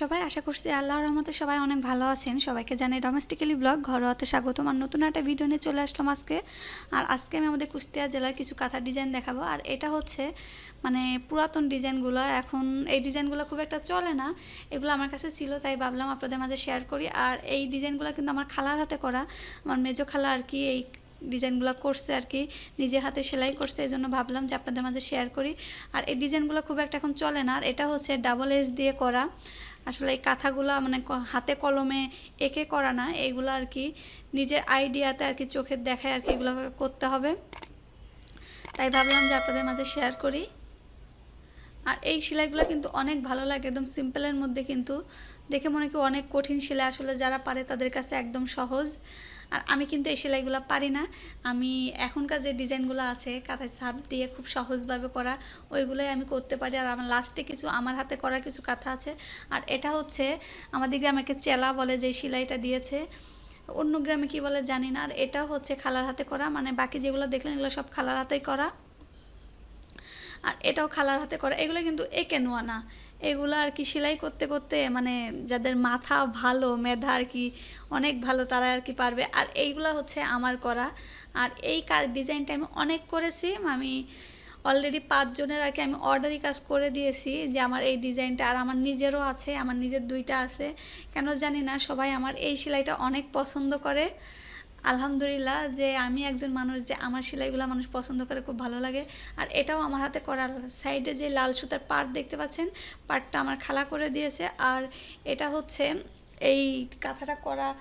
সবাই? আশা করছি আল্লাহর রহমতে সবাই অনেক ভালো আছেন। সবাইকে জানাই ডোমেস্টিক্যালি ব্লগ ঘরোয়াতে স্বাগতম। আর নতুন একটা ভিডিও নিয়ে চলে আসলাম আজকে। আর আজকে আমি আমাদের কুষ্টিয়া জেলার কিছু কাঁথা ডিজাইন দেখাবো। আর এটা হচ্ছে মানে পুরাতন ডিজাইনগুলো এখন এই ডিজাইনগুলো খুব একটা চলে না। এগুলো আমার কাছে ছিল, তাই ভাবলাম আপনাদের মাঝে শেয়ার করি। আর এই ডিজাইনগুলো কিন্তু আমার খালার হাতে করা। আমার মেজো খালা আর কি এই ডিজাইনগুলো করছে আর কি, নিজে হাতে সেলাই করছে এই জন্য ভাবলাম যে আপনাদের মাঝে শেয়ার করি। আর এই ডিজাইনগুলো খুব একটা এখন চলে না, আর এটা হচ্ছে ডাবল এস দিয়ে করা। আসলে এই কাঁথাগুলো মানে হাতে কলমে এঁকে করা না এইগুলো আর কি নিজের আইডিয়াতে আর কি চোখের দেখায় আর কি এগুলো করতে হবে। তাই ভাবলাম যে আপনাদের মাঝে শেয়ার করি। আর এই সেলাইগুলো কিন্তু অনেক ভালো লাগে, একদম সিম্পলের মধ্যে কিন্তু। দেখে মনে কি অনেক কঠিন সেলাই আসলে যারা পারে তাদের কাছে একদম সহজ। আর আমি কিন্তু এই সেলাইগুলো পারি না। আমি এখনকার যে ডিজাইনগুলো আছে, কাঁথায় সাপ দিয়ে খুব সহজভাবে করা, ওইগুলোই আমি করতে পারি। আর আমার লাস্টে কিছু, আমার হাতে করা কিছু কাঁথা আছে। আর এটা হচ্ছে, আমাদের গ্রামেকে চেলা বলে যে সেলাইটা দিয়েছে। অন্য গ্রামে কি বলে জানি না। আর এটাও হচ্ছে খালার হাতে করা। মানে বাকি যেগুলো দেখলেন, এগুলো সব খালার হাতেই করা। আর এটাও খালার হাতে করা। এগুলো কিন্তু এঁকে নোয়া না। এগুলো আর কি সেলাই করতে করতে মানে যাদের মাথা ভালো, মেধা আর কি অনেক ভালো, তারা আর কি পারবে। আর এইগুলো হচ্ছে আমার করা। আর এই কাজ ডিজাইনটা আমি অনেক করেছি। আমি অলরেডি পাঁচজনের আর কি আমি অর্ডারই কাজ করে দিয়েছি যে আমার এই ডিজাইনটা আর আমার নিজেরও আছে, আমার নিজের দুইটা আছে। কেন জানি না, সবাই আমার এই সেলাইটা অনেক পছন্দ করে। আলহামদুলিল্লাহ যে আমি একজন মানুষ যে আমার সেলাইগুলো মানুষ পছন্দ করে, খুব ভালো লাগে। আর এটাও আমার হাতে করার সাইডে যে লাল সুতার পাট দেখতে পাচ্ছেন, পাটটা আমার খালা করে দিয়েছে। আর এটা হচ্ছে এই কাঁথাটা করা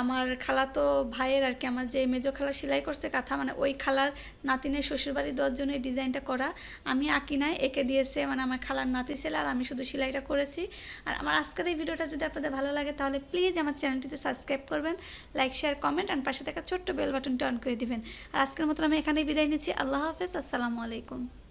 আমার খালা তো ভাইয়ের আর কি, আমার যে মেজো খালা সেলাই করছে কাঁথা মানে ওই খালার নাতিনের শ্বশুরবাড়ি জন্য ডিজাইনটা করা। আমি আঁকি নাই এঁকে দিয়েছে মানে আমার খালার নাতি ছেলে, আর আমি শুধু সেলাইটা করেছি। আর আমার আজকের এই ভিডিওটা যদি আপনাদের ভালো লাগে, তাহলে প্লিজ আমার চ্যানেলটিতে সাবস্ক্রাইব করবেন লাইক শেয়ার কমেন্ট অ্যান্ড পাশে থাকা ছোট্ট বেল বাটনটা অন করে দিবেন। আর আজকের মতন আমি এখানেই বিদায় নিচ্ছি। আল্লাহ হাফেজ, আসসালামু আলাইকুম।